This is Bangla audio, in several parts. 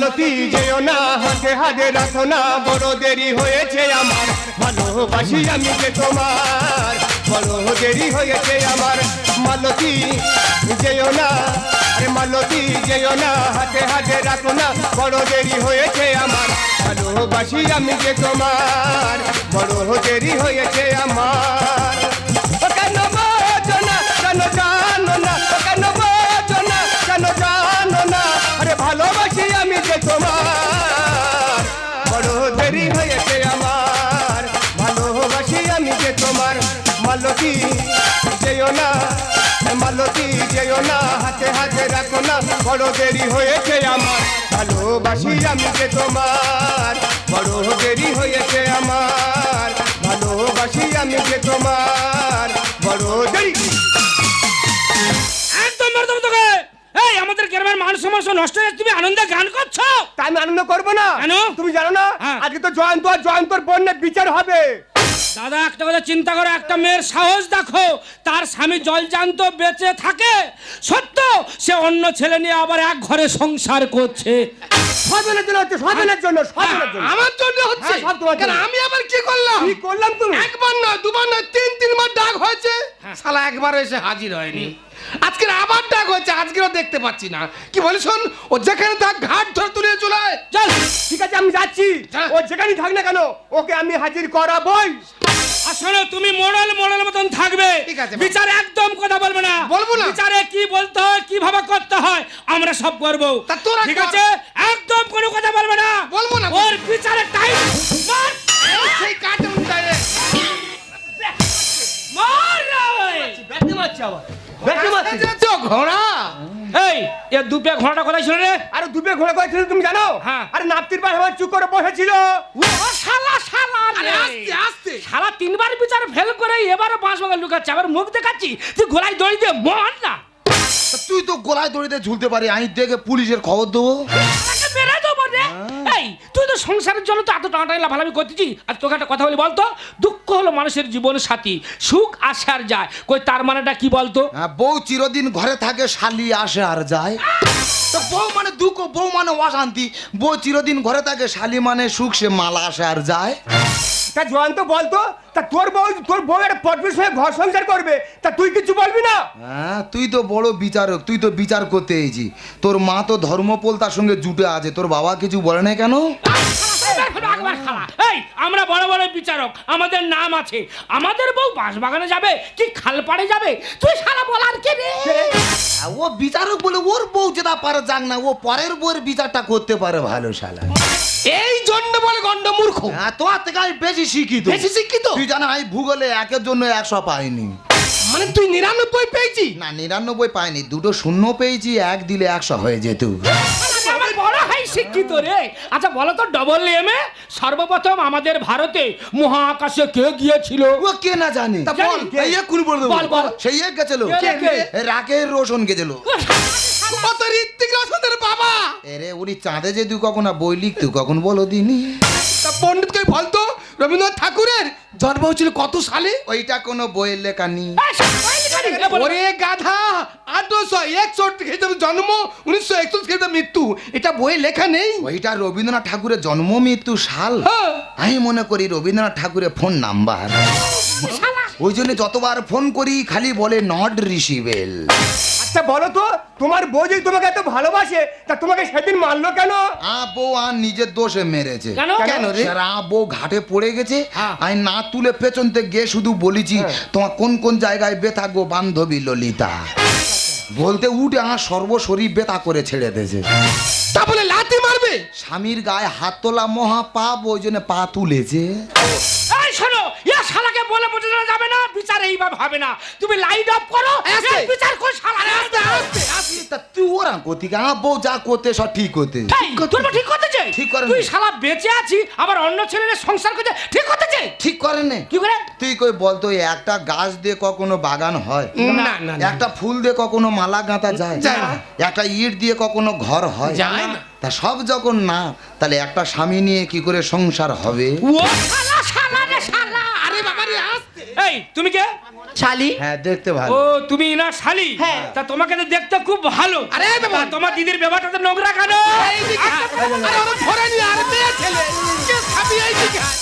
মালতী যেও না, হাতে হাতে রাখো না, বড় দেরি হয়েছে আমার। ভালোবাসি আমি যে তোমার, বড় দেরি হয়েছে আমার। মালতী যেও না, আরে মালতী যেও না, হাতে হাতে রাখো না, বড় দেরি হয়েছে আমার। ভালোবাসি আমি যে তোমার, বড় দেরি হয়েছে আমার। মালতী যেও না মালতী যেও না হাতে হাতে রাখো না বড় দেরি হয়েছে আমার। ভালোবাসি আমি যে তোমার বড় দেরি হয়েছে আমার। ভালোবাসি আমি যে তোমার বড় দেরি। একদম তোকে এই আমাদের গ্রামের মান সমাজ নষ্ট হয়ে তুমি আনন্দে গান করছ? তা আমি আনন্দ করব না। তুমি জানো না? হ্যাঁ। আজকে তো জয়ন্ত আর জয়ন্তর বন্যে বিচার হবে। দাদা একটা কথা চিন্তা করো একটা মেয়ের সাহস দেখো তার স্বামী জল জলজান্ত বেঁচে থাকে। সত্য সে অন্য ছেলে নিয়ে আবার এক ঘরে সংসার করছে। জন্য হচ্ছে জন্য জন্য। আমার জন্য হচ্ছে। হ্যাঁ, সব তোমার কেন জন্য। আমি আবার কি করলাম? কি করলাম তুমি? একবার নয় দুবার নয় তিন তিনবার ডাক হয়েছে। হ্যাঁ। শালা একবার এসে হাজির হয়নি। আজকের আবার ডাক হয়েছে আজকেরও দেখতে পাচ্ছি না। কি বলি শোন ও যেখানে থাক ঘাট ধরে তুলে চলায় চল ঠিক আছে আমি যাচ্ছি। ও যেখানেই থাক না কেন ওকে আমি হাজির করাবই। আর শোনো তুমি মোড়ল মোড়ল মতন থাকবে। ঠিক আছে, বিচারে একদম কথা বলবে না। বলব না। বিচারে কি বলতে হয় কীভাবে করতে হয় আমরা সব করব। তা তোরা ঠিক আছে? একদম কোনো কথা বলবে না। বলব না। ওর বিচারে টাইম মার। সেই কাটুন উল্টায় মার রে। ব্যাটে মারছে আবার। ঘোড়া? এই এ দুপে ঘোড়াটা কোথায় ছিল রে? আরে দুপে ঘোড়া করেছিল তুমি জানো? হ্যাঁ। আরে নাপতির পাশে আমার চুপ করে বসেছিল ও শালা শালা আরে রে। আস্তে আস্তে। শালা তিনবার বিচার ফেল করে এবারে বাঁশ বাগান লুকাচ্ছে। আবার মুখ দেখাচ্ছি তুই দড়ি মর না। তুই তো গলায় দড়িতে ঝুলতে পারি আমি দেখে পুলিশের খবর দেবো। দেবো এই তুই তো সংসারের জন্য তো এত টানাটানি লাভালাভি করতেছি। আর তোকে একটা কথা বলি বলতো? দুঃখ হলো মানুষের জীবন সাথী। সুখ আসে আর যায়। কই তার মানেটা কি বলতো? হ্যাঁ বউ চিরদিন ঘরে থাকে শালি আসে আর যায়। তো বউ মানে দুঃখ বউ মানে অশান্তি। বউ চিরদিন ঘরে থাকে শালি মানে সুখ সে মালা আসে আর যায়। তা জয়ন্ত বলতো তা তোর বউ তোর বউ একটা সঙ্গে ঘর সংসার করবে? তা তুই কিছু বলবি না? হ্যাঁ তুই তো বড় বিচারক তুই তো বিচার করতে এসেছি। তোর মা তো ধর্মপোল তার সঙ্গে জুটে আছে তোর বাবা কিছু বলে না কেন? এই আমরা বড় বড় বিচারক আমাদের নাম আছে। আমাদের বউ বাঁশ বাগানে যাবে কি খাল পাড়ে যাবে? তুই শালা বলার কে রে? হ্যাঁ, ও বিচারক বলে ওর বউ যেটা পারে যাক না ও পরের বউয়ের বিচারটা করতে পারে ভালো শালা। এই জন্য বলে গন্ড মূর্খ। হ্যাঁ তোমার থেকে আমি বেশি শিক্ষিত। বেশি শিক্ষিত? তুই জানো আমি ভূগোলে একের জন্য একশো পাইনি। মানে তুই নিরানব্বই পেয়েছি? না নিরানব্বই পাইনি দুটো শূন্য পেয়েছি এক দিলে একশো হয়ে যেত। আমার বড় হাই শিক্ষিত রে। আচ্ছা বলো তো ডবল এমে সর্বপ্রথম আমাদের ভারতে মহাকাশে কে গিয়েছিল? ও কে না জানে? তা বল, এই এক্ষুনি বলে দেবো। বল, বল। সেই এক গেছিল। কে, কে? রাকের রোশন গেছিল। কত ঋত্বিক রোশনের বাবা? এরে উনি চাঁদে যে তুই কখন বই লিখতু কখন বলো দিনি তা পণ্ডিতকে বলতো? রবীন্দ্রনাথ ঠাকুরের জন্ম হয়েছিল কত সালে? ওইটা কোনো বইয়ের লেখা নেই। ওরে গাধা আঠারোশো একষট্টি খ্রিস্টাব্দে জন্ম উনিশশো একচল্লিশ খ্রিস্টাব্দে মৃত্যু। এটা বইয়ে লেখা নেই? ওইটা রবীন্দ্রনাথ ঠাকুরের জন্ম মৃত্যু সাল। হ্যাঁ। আমি মনে করি রবীন্দ্রনাথ ঠাকুরের ফোন নাম্বার। ওই জন্য যতবার ফোন করি খালি বলে নট রিসিভেল। আচ্ছা বলো তো তোমার বউ যদি তোমাকে এত ভালোবাসে তা তোমাকে সেদিন মারলো কেন? আ বউ আর নিজের দোষে মেরেছে। কেন? কেন রে? আ বউ ঘাটে পড়ে গেছে হ্যাঁ। আমি না তুলে পেছন থেকে গিয়ে শুধু বলেছি তোমার কোন কোন জায়গায় বেথা গো বান্ধবী ললিতা? বলতে উঠে আমার সর্বশরীর বেতা করে ছেড়ে দিয়েছে। তা বলে লাথি মারবে? স্বামীর গায়ে হাত তোলা মহা পাপ ওই জন্য পা তুলেছে। বলে বোঝানো যাবে না? বিচার এইভাবে হবে না। তুমি লাইট অফ করো এই বিচার কর শালা। আস্তে আরে তা তুই ওরা করতি আমার বউ যা করতে সব ঠিক করতে। তোর মা ঠিক করতেছে ঠিক করেনি। তুই শালা বেঁচে আছি আবার অন্য ছেলের সংসার করতে ঠিক করতেছে ঠিক করে নে। কি করে? তুই কই বলতো এই একটা গাছ দিয়ে কখনো বাগান হয়? না না। একটা ফুল দিয়ে কখনো মালা গাঁথা যায়? যায় না। একটা ইট দিয়ে কখনো ঘর হয়? যায় না। তা সব যখন না তাহলে একটা স্বামী নিয়ে কি করে সংসার হবে? ও শালা শালা রে শালা। আসতে এই তুমি কে? শালি? হ্যাঁ দেখতে ভালো। ও তুমি না শালি? হ্যাঁ। তা তোমাকে তো দেখতে খুব ভালো। আরে তোমার দিদির ব্যাপারটা তো নোংরা কেন? আরে ওরা ধরে নিয়ে আর মেয়ে ছেলে। কে খাবি এইদিকে আয়।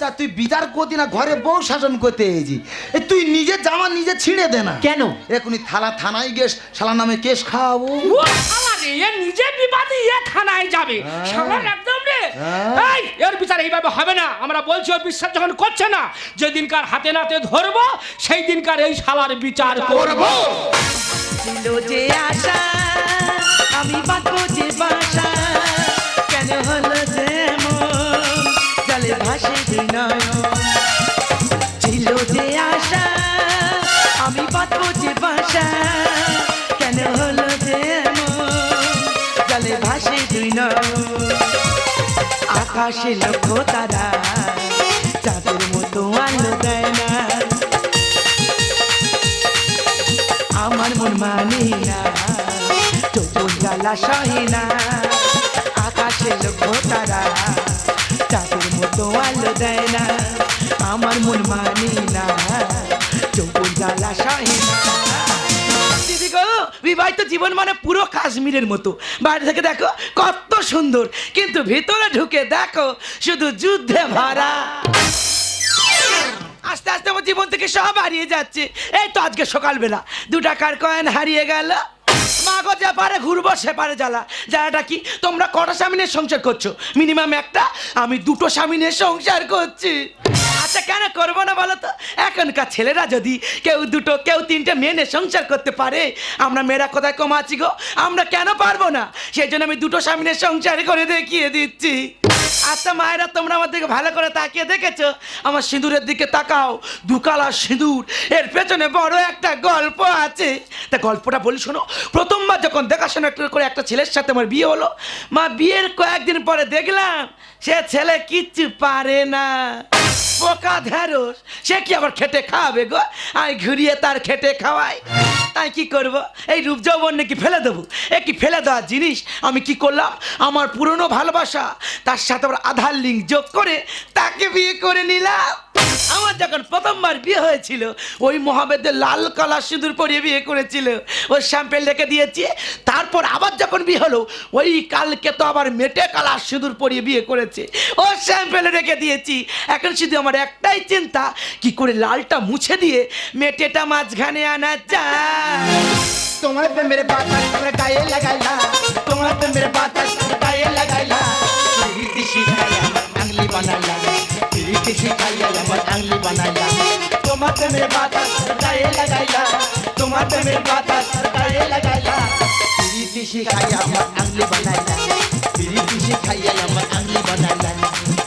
তা তুই বিচার করতি না ঘরে বউ শাসন করতে এসেছি। এ তুই নিজে জামা নিজে ছিঁড়ে দে না। কেন? এখনই থালা থানায় গেস শালা নামে কেস খাওয়াবো। ও এ নিজে বিবাদী এ থানায় যাবে। শালার একদম রে। হ্যাঁ। এই এর বিচার এইভাবে হবে না। আমরা বলছি ও বিশ্বাস যখন করছে না যেদিনকার হাতে নাতে ধরবো সেই দিনকার এই শালার বিচার করব। ছিল যে আশা আমি বাঁধবো যে বাসা। কেন হলো যেমন জলে ভাসে বিনয়। আকাশে লক্ষ্য তারা। চাঁদের মতো আলো দেয় না। আমার মন মানে না চোপন জ্বালা সহে না। আকাশে লক্ষ্য তারা, চাঁদের মতো আলো দেয় না। আমার মন মানে না চোপন জ্বালা সহে না। বিবাহিত জীবন মানে পুরো কাশ্মীরের মতো। বাইরে থেকে দেখো কত সুন্দর, কিন্তু ভিতরে ঢুকে দেখো শুধু যুদ্ধে ভরা। আস্তে আস্তে আমার জীবন থেকে সব হারিয়ে যাচ্ছে। এই তো আজকে সকালবেলা। দু টাকার কয়েন হারিয়ে গেল। গো যে পারে, ঘুরবো সে পারে জ্বালা। জ্বালাটা কি? তোমরা কটা স্বামী নিয়ে সংসার করছ? মিনিমাম একটা। আমি দুটো স্বামী নিয়ে সংসার করছি। আচ্ছা কেন করব না বলো তো? এখনকার ছেলেরা যদি কেউ দুটো, কেউ তিনটে মেয়ে নিয়ে সংসার করতে পারে, আমরা মেয়েরা কোথায় কমাচ্ছি গো? আমরা কেন পারব না? সেই জন্য আমি দুটো স্বামী নিয়ে সংসার করে দেখিয়ে দিচ্ছি। আচ্ছা মায়েরা, তোমরা আমার দিকে ভালো করে তাকিয়ে দেখেছ? আমার সিঁদুরের দিকে তাকাও। দুকালা সিঁদুর। এর পেছনে বড় একটা গল্প আছে। তা গল্পটা বলি, শোনো। প্রথমবার যখন দেখাশোনা করে একটা ছেলের সাথে আমার বিয়ে হলো, মা বিয়ের কয়েকদিন পরে দেখলাম, সে ছেলে কিচ্ছু পারে না। পোকা ঢেঁড়স, সে কি আবার খেটে খাওয়াবে গো? আমি ঘুরিয়ে তার খেটে খাওয়াই। তাই কি করব? এই রূপ যৌবন নাকি ফেলে দেবো? এ কি ফেলে দেওয়ার জিনিস? আমি কি করলাম? আমার পুরনো ভালোবাসা, তার সাথে আবার আধার লিঙ্ক যোগ করে তাকে বিয়ে করে নিলাম আমার যখন প্রথমবার বিয়ে হয়েছিল, ওই মহাবেদের লাল কালার সিঁদুর পরিয়ে বিয়ে করেছিল। ওই শ্যাম্পেল রেখে দিয়েছি। তারপর আবার যখন বিয়ে হলো, ওই কালকে তো আবার মেটে কালার সিঁদুর পরিয়ে বিয়ে করেছে। ও শ্যাম্পেল রেখে দিয়েছি। এখন শুধু আমার একটাই চিন্তা, কি করে লালটা মুছে দিয়ে মেটেটা মাঝখানে আনা যায়? তোমার প্রেমের বাতাস তোমরা গায়ে তোমার বাতাস প্রেমের বাতাস তোমরা গায়ে লাগাইলা প্রীতি শিখাই আমার আংলি বানাইলা প্রীতি শিখাই আমার আংলি বানাইলা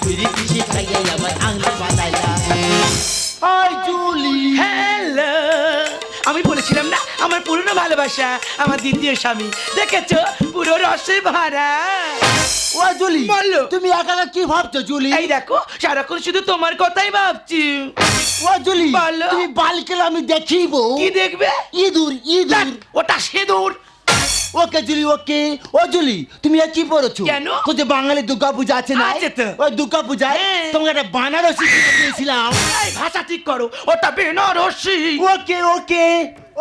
প্রীতি শিখাই আমার আংলি বানাইলা ওই জুলি হ্যালো আমি বলেছিলাম না আমার পুরনো ভালোবাসা আমার দ্বিতীয় স্বামী। দেখেছ? পুরো রসে ভরা। ও জুলি বলো। তুমি একা কি ভাবছ জুলি? এই দেখো সারাক্ষণ শুধু তোমার কথাই ভাবছি। ও জুলি বলো। তুমি বালকেল আমি দেখিব। কি দেখবে? ইঁদুর ইঁদুর। ওটা সিঁদুর। ওকে জুলি ওকে। ও জুলি তুমি আর কি পড়েছো? কেন? তো যে বাঙালি দুর্গা পূজা আছে না? আছে তো। ওই দুর্গা পূজায় হ্যাঁ। তোমাকে একটা বানারসি কিনে দিয়েছিলাম। এই ভাষা ঠিক করো ওটা বেনারসি। ওকে ওকে।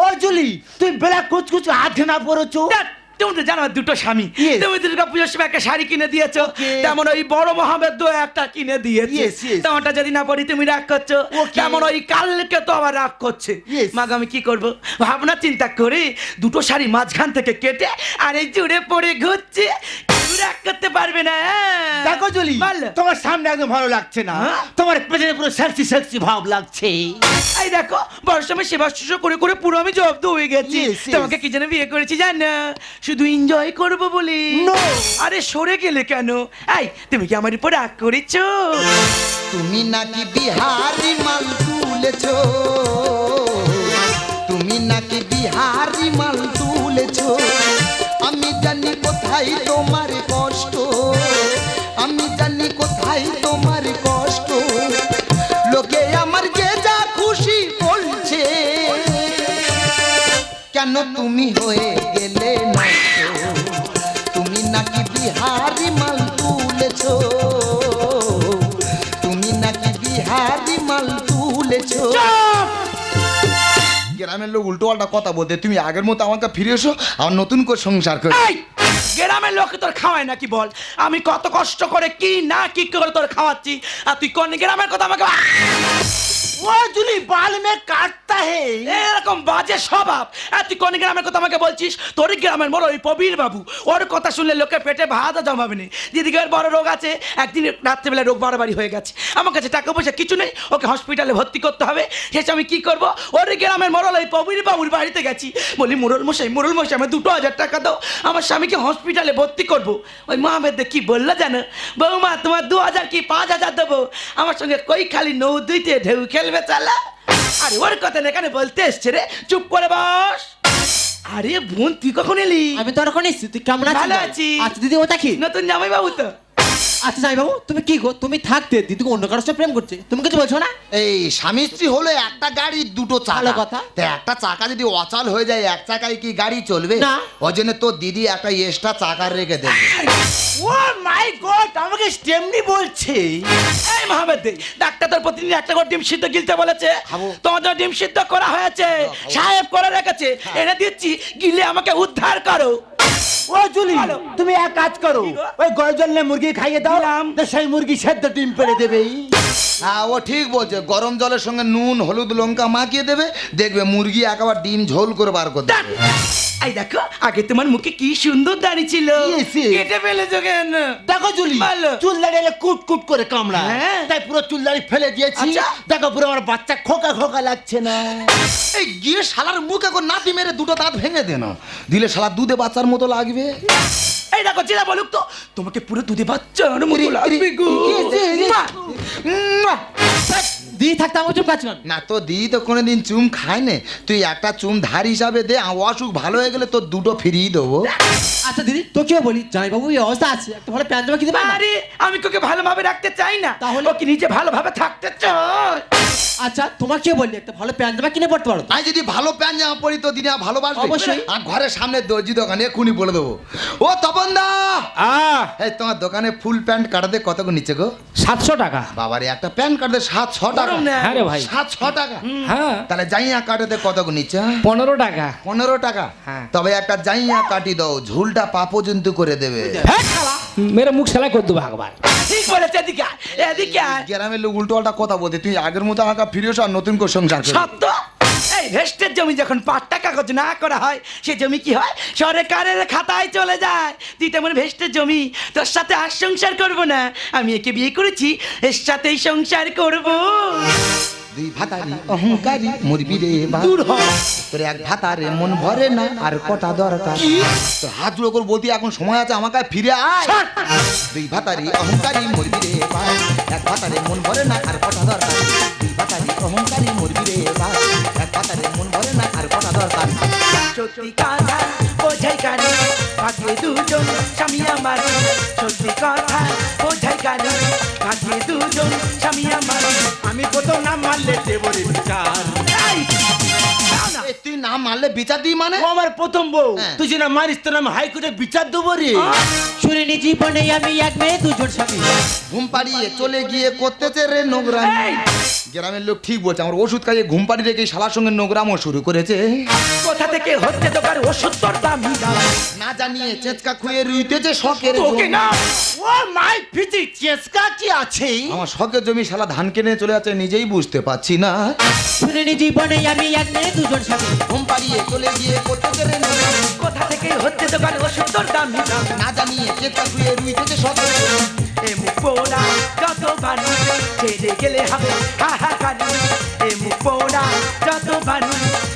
ও জুলি তুমি বেলা কুচকুচ হাত ঘেনা পড়েছো? দেখ, তুমি তো জানো দুটো স্বামী। তুমি দুর্গা পুজোর সময় একটা শাড়ি কিনে দিয়েছ. তেমন ওই বড় একটা কিনে দিয়েছে. তেমনটা যদি না পড়ি তুমি রাগ করছ. তেমন ওই কালকে তো আবার রাগ করছে। মাগ আমি কি করব? ভাবনা চিন্তা করে। দুটো শাড়ি মাঝখান থেকে কেটে আর এই জুড়ে পড়ে ঘুরছে। রাগ করতে পারবে না হ্যাঁ? দেখো জুলি। তোমার সামনে একদম ভালো লাগছে না। হ্যাঁ? তোমার পেছনে পুরো সেক্সি সেক্সি ভাব লাগছে। এই দেখো সময় সেবা শুশ্রূষা করে করে পুরো আমি জব্দ হয়ে গেছি. তোমাকে কি যেন বিয়ে করেছি জান? না শুধু এনজয় করব বলে। আরে সরে গেলে কেন? এই তুমি কি আমার উপর রাগ করেছ? তুমি নাকি বিহারি মাল তুলেছ? তুমি নাকি বিহারি মাল কোথায় তোমার কষ্ট? আমি জানি কোথায় তোমার কষ্ট। লোকে আমার যে যা খুশি বলছে, কেন তুমি হয়ে গেলে না তুমি নাকি বিহারি মাল তুলেছ? গ্রামের লোক উল্টো পাল্টা কথা বলতে, তুমি আগের মতো আমাকে ফিরে এসো আমার নতুন করে সংসার করে। গ্রামের লোকে তোর খাওয়ায় নাকি বল? আমি কত কষ্ট করে কি না কি করে তোর খাওয়াচ্ছি? আর তুই কোন গ্রামের কথা আমাকে ও জুলি বাল মে কাটতা হে এরকম বাজে স্বভাব আর তুই কোন গ্রামের কথা আমাকে বলছিস তোর গ্রামের বড় ওই প্রবীর ওর কথা শুনলে লোকের পেটে ভাত জমাবে না দিদিকে ওর বড় রোগ আছে একদিন রাত্রেবেলা রোগ বাড়াবাড়ি হয়ে গেছে আমার কাছে টাকা পয়সা কিছু নেই ওকে হসপিটালে ভর্তি করতে হবে শেষে আমি কি করব ওর গ্রামের মরল ওই প্রবীর বাবুর বাড়িতে গেছি। বলি, মুরল মশাই মুরল মশাই আমার দুটো হাজার টাকা দাও। আমার স্বামীকে হসপিটালে ভর্তি করব। ওই মহামেদ কি বলল জানো? বৌমা, তোমার দু হাজার কি পাঁচ হাজার দেবো? আমার সঙ্গে কই খালি নৌ দুইতে ঢেউ খেলবে? চালা। আরে ওর কথা না এখানে বলতে এসছে রে? চুপ করে বস। আরে বোন তুই কখন এলি? আমি তো এখন এসছি তুই কেমন আছিস? ভালো আছি। আচ্ছা দিদি ওটা কি নতুন জামাই বাবু তো। আচ্ছা যাই বাবু তুমি কি গো তুমি থাকতে দিদি অন্য কারোর সাথে প্রেম করছে তুমি কিছু বলছো না? এই স্বামী স্ত্রী হলো একটা গাড়ি দুটো চাকা। কথা। তা একটা চাকা যদি অচল হয়ে যায় এক চাকায় কি গাড়ি চলবে? না। ওই জন্য তোর দিদি একটা এক্সট্রা চাকা রেখে দেবে। ও মাই গড আমাকে স্টেমনি বলছে। এই মহামেদ দে ডাক্তার তোর প্রতিদিন একটা করে ডিম সিদ্ধ গিলতে বলেছে। তোমাদের ডিম সিদ্ধ করা হয়েছে। সাহেব করে রেখেছে। এনে দিচ্ছি গিলে আমাকে উদ্ধার করো। ও জুলি তুমি এক কাজ করো? ওই গরজলে মুরগি খাইয়ে দাও। দিলাম। সেই মুরগি সেদ্ধ ডিম পেড়ে দেবে হ্যাঁ ও ঠিক বলছে গরম জলের সঙ্গে নুন হলুদ লঙ্কা মাখিয়ে দেবে দেখবে মুরগি একেবারে ডিম ঝোল করে বার করে। দেবে এই দেখো আগে তোমার মুখে কি সুন্দর দাড়ি ছিল. কেটে ফেলেছো কেন দেখো জুলি ভালো। চুল দাঁড়িয়ে কুট কুট করে কামড়া হ্যাঁ। তাই পুরো চুল দাঁড়িয়ে ফেলে দিয়েছি আচ্ছা। দেখো পুরো আমার বাচ্চা খোকা খোকা লাগছে না এই গিয়ে শালার মুখে এখন নাতি মেরে দুটো দাঁত ভেঙে দে না দিলে শালা দুধে বাচ্চার মতো লাগবে এই দেখো যেটা বলুক তো তোমাকে পুরো দুধে বাচ্চার মতো লাগবে গো মুয়া। দিদি থাকতে আমার চুপ কাজ না তো দিদি তো কোনোদিন চুম খায় না। তুই একটা চুম ধার হিসাবে দে অসুখ ভালো হয়ে গেলে তোর দুটো ফিরিয়ে দেবো। আচ্ছা দিদি তোকেও বলি জামাই বাবু এই অবস্থা আছে একটা ভালো প্যান্ট জামা কিনতে পারে আরে আমি তোকে ভালোভাবে রাখতে চাই না। তাহলে? ও কি নিজে ভালোভাবে থাকতে চায় আচ্ছা তোমাকে বলি একটা ভালো প্যান্ট জামা কিনে পড়তে পারো? আমি যদি ভালো প্যান্ট জামা পরি তো দিনে ভালোবাসবে। অবশ্যই। আর ঘরের সামনে দর্জি দোকানে খুনি বলে দেবো। ও তপন দা আহ এই তোমার দোকানে ফুল প্যান্ট কাটাতে কত করে নিচ্ছে গো? সাতশো টাকা। বাবারে একটা প্যান্ট কাটাতে সাতশো টাকা। গরম না। হ্যাঁ রে ভাই। সাত ছ টাকা। হ্যাঁ। তাহলে জাইয়া কাটাতে কত করে নিচ্ছে হ্যাঁ? পনেরো টাকা। পনেরো টাকা? হ্যাঁ। তবে একটা জাইয়া কাটি দাও ঝুলটা পা পর্যন্ত করে দেবে। হ্যাঁ মেরে মুখ সেলাই করে দেবো একবার ঠিক বলেছে এদিকে আয়, এদিকে আয়। গ্রামের লোক উল্টো পাল্টা কথা বলতে তুই আগের মতো আমাকে ফিরে এসো আর নতুন করে সংসার করবি। সত্য এই ভেস্টের জমি যখন পাট্টা কাগজ না করা হয় সে জমি কি হয় সরকারের খাতায় চলে যায় তুই তেমন ভেস্টের জমি তোর সাথে আর সংসার করব না আমি একে বিয়ে করেছি এর সাথেই সংসার করব দুই ভাতারি অহংকারী মরবি রে দূর হ। তোর এক ভাতারে মন ভরে না আর কটা দরকার। তোর হাত জোড়ো করে বলতি এখন সময় আছে আমাকে ফিরে আয়। দুই ভাতারি অহংকারী মরবি রে ভাই এক ভাতারে মন ভরে না আর কটা দরকার। দুই ভাতারি অহংকারী মরবি রে ভাই এক ভাতারে মন ভরে না আর কটা দরকার। সত্যি কথা। বোঝাই কানে ভাগ্যে দুজন স্বামী আমার। সত্যি কথা বোঝাই কানে ভাগ্যে দুজন স্বামী আমার। আমি প্রথম নাম মারলে দেবরে বিচার। এই, দাও না। এ, তুই না মারলে বিচার দিই মানে? ও আমার প্রথম বউ। হ্যাঁ। তুই যেন মারিস তোর নাম হাইকোর্টে বিচার দেবো রে। শুনিনি জীবনে আমি এক মেয়ে দুজন স্বামী। ঘুম পাড়িয়ে চলে গিয়ে করতেছে রে নোংরা গ্রামের লোক ঠিক বলছে আমার ওষুধ খাইয়ে ঘুম পাড়ি রেখে শালার সঙ্গে নোংরামও শুরু করেছে। কোথা থেকে হচ্ছে দোকান ওষুধ তোর দামি দাম না জানিয়ে চেঁচকা খুঁয়ে রুইতেছে শখের জমি। না ও মাই ফিজি চেষ্টা কি আছে? আমার শখের জমি শালা ধান কিনে চলে যাচ্ছে নিজেই বুঝতে পারছি না। শুনিনি জীবনে আমি এক মেয়ে দুজন স্বামী। ঘুম পাড়িয়ে চলে গিয়ে করতেছে রে কোথা থেকে হচ্ছে দোকান ওষুধ তোর দাম না জানিয়ে চেঁচকা খুঁয়ে রুইতেছে শখের ছেড়ে গেলে হবে হা হা কানু এ মুখ পোড়া যত বানু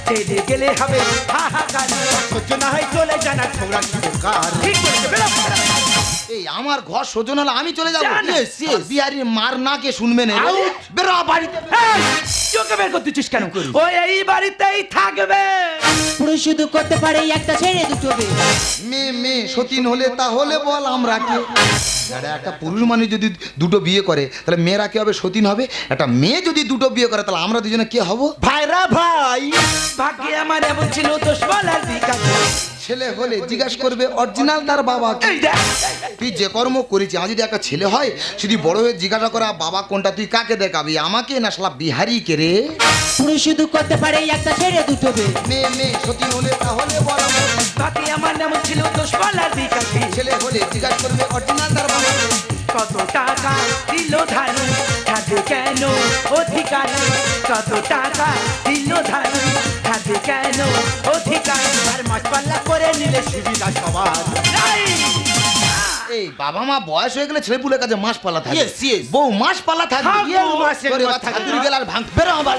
ছেড়ে গেলে হবে হা হা কানু সহ্য না হয় চলে জানা ছোকরা কি কার ঠিক বলেছে বেরো, বেরো। এই আমার ঘর সোজন হলে আমি চলে যাব. বিহারি মার না কে শুনবে না। বেরো বাড়িতে এই, চোখে বের করতেছিস কেন? ও এই বাড়িতেই থাকবে। পুরুষ শুধু করতে পারে একটা ছেড়ে দুটো। মেয়ে মেয়ে সতীন হলে তাহলে বল আমরা কে? একটা পুরুষ মানুষ যদি দুটো বিয়ে করে তাহলে মেয়েরা কে হবে? সতীন হবে। একটা মেয়ে যদি দুটো বিয়ে করে তাহলে আমরা দুজনে কে হব? ভাইরা ভাই ভাগ্যে আমার এমন ছিল তো দিক আছে। ছেলে হলে জিজ্ঞাসা করবে অরিজিনাল তার বাবা তুই যে কর্ম করেছি আমার যদি একটা ছেলে হয় যদি বড় হয়ে জিজ্ঞাসা করা বাবা কোনটা তুই কাকে দেখাবি? আমাকে না শালা বিহারি কে রে? পুরুষ শুধু করতে পারে একটা ছেড়ে দুটো বে। মেয়ে মেয়ে সতী হলে তাহলে বড় বাকি আমার নাম ছিল দোষ বলার ছেলে হলে জিজ্ঞাসা করবে অরিজিনাল তার বাবা কত টাকা দিল ধারু থাকে কেন? অধিকার কত টাকা দিল ধারু থাকে কেন? অধিকার আর মাছ পাল্লা করে নিলে সুবিধা সবার। এই বাবা মা বয়স হয়ে গেলে ছেলে পুলের কাছে মাস পালা থাকে. বউ মাস পালা এবার থাকবি। গেল আর ভাঙ বেরো আমার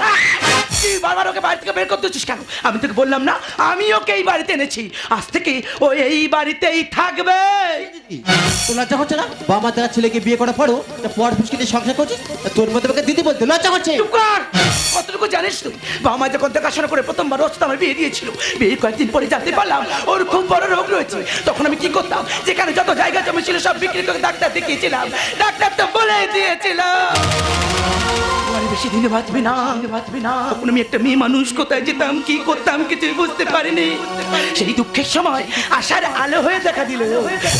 তুই বারবার ওকে বাড়ি থেকে বের করতেছিস কেন? আমি তোকে বললাম না আমি ওকে এই বাড়িতে এনেছি। আজ থেকে ও এই বাড়িতেই থাকবে। তো লজ্জা হচ্ছে না? বাবা দেখা ছেলেকে বিয়ে করার পরও তা পর ফুসকিতে সংসার করছিস? তা তোর মধ্যে আমাকে দিদি বলতে লজ্জা করছে চুপ কর! কতটুকু জানিস তুই? বাবা মা যখন দেখাশোনা করে প্রথমবার রোজ আমার বিয়ে দিয়েছিল বিয়ে কয়েকদিন পরে জানতে পারলাম ওর খুব বড় রোগ রয়েছে। তখন আমি কি করতাম? যেখানে যত জায়গা জমি ছিল সব বিক্রি করে ডাক্তার দেখিয়েছিলাম। ডাক্তার তো বলে দিয়েছিল। আর বেশি দিনে বাঁচবে না। বাঁচবে না। তখন আমি একটা মেয়ে মানুষ, কোথায় যেতাম, কি করতাম, কিছুই বুঝতে পারিনি। সেই দুঃখের সময় আশার আলো হয়ে দেখা দিল।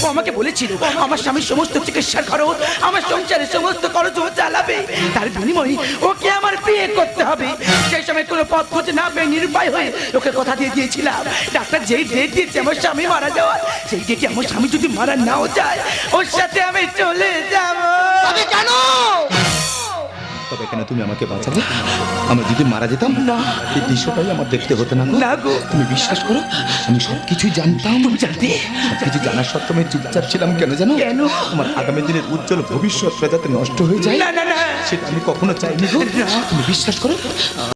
ও আমাকে বলেছিল, আমার স্বামীর সমস্ত চিকিৎসার খরচ, আমার সংসারের সমস্ত খরচ ও চালাবে। তার বিনিময়ে ওকে আমার বিয়ে করতে হবে। সেই সময় কোনো পথ খুঁজে না পেয়ে নিরুপায় হয়ে ওকে কথা দিয়ে দিয়েছিলাম। ডাক্তার যেই ডেট দিয়েছে আমার স্বামী মারা যাওয়ার, সেই ডেটে আমার স্বামী যদি মারা নাও যায়, ওর সাথে আমি চলে কেন তবে কেন তুমি আমাকে বাঁচাবে আমি যদি মারা যেতাম না। এই দৃশ্যটাই আমার দেখতে হতো না। না গো। তুমি বিশ্বাস করো আমি সব কিছুই জানতাম। তুমি জানতে? কিছু জানার সত্ত্বেও আমি চুপচাপ ছিলাম কেন জানো? কেন? আমার আগামী দিনের উজ্জ্বল ভবিষ্যৎ যাতে নষ্ট হয়ে যায়। না না না। সেটা আমি কখনো চাইনি তুমি বিশ্বাস করো?